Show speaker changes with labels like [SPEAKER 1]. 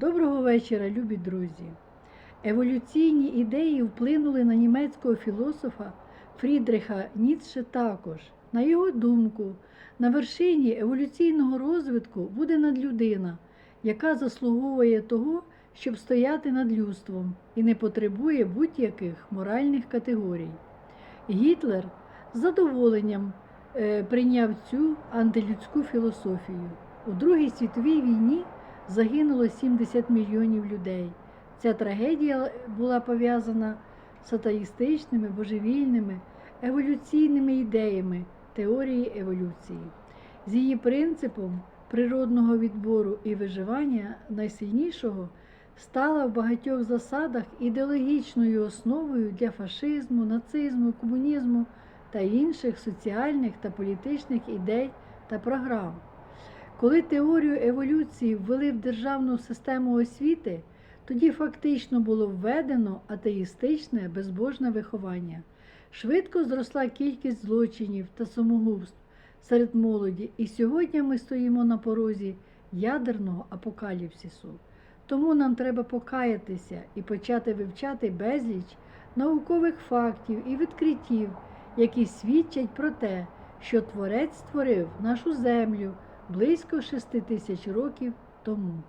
[SPEAKER 1] Доброго вечора, любі друзі! Еволюційні ідеї вплинули на німецького філософа Фрідриха Ніцше також. На його думку, на вершині еволюційного розвитку буде надлюдина, яка заслуговує того, щоб стояти над людством і не потребує будь-яких моральних категорій. Гітлер з задоволенням е, прийняв цю антилюдську філософію. У Другій світовій війні загинуло 70 мільйонів людей. Ця трагедія була пов'язана з атеїстичними, божевільними, еволюційними ідеями теорії еволюції. З її принципом природного відбору і виживання найсильнішого стала в багатьох засадах ідеологічною основою для фашизму, нацизму, комунізму та інших соціальних та політичних ідей та програм. Коли теорію еволюції ввели в державну систему освіти, тоді фактично було введено атеїстичне безбожне виховання. Швидко зросла кількість злочинів та самогубств серед молоді, і сьогодні ми стоїмо на порозі ядерного апокаліпсису. Тому нам треба покаятися і почати вивчати безліч наукових фактів і відкриттів, які свідчать про те, що Творець створив нашу землю близько шести тисяч років тому.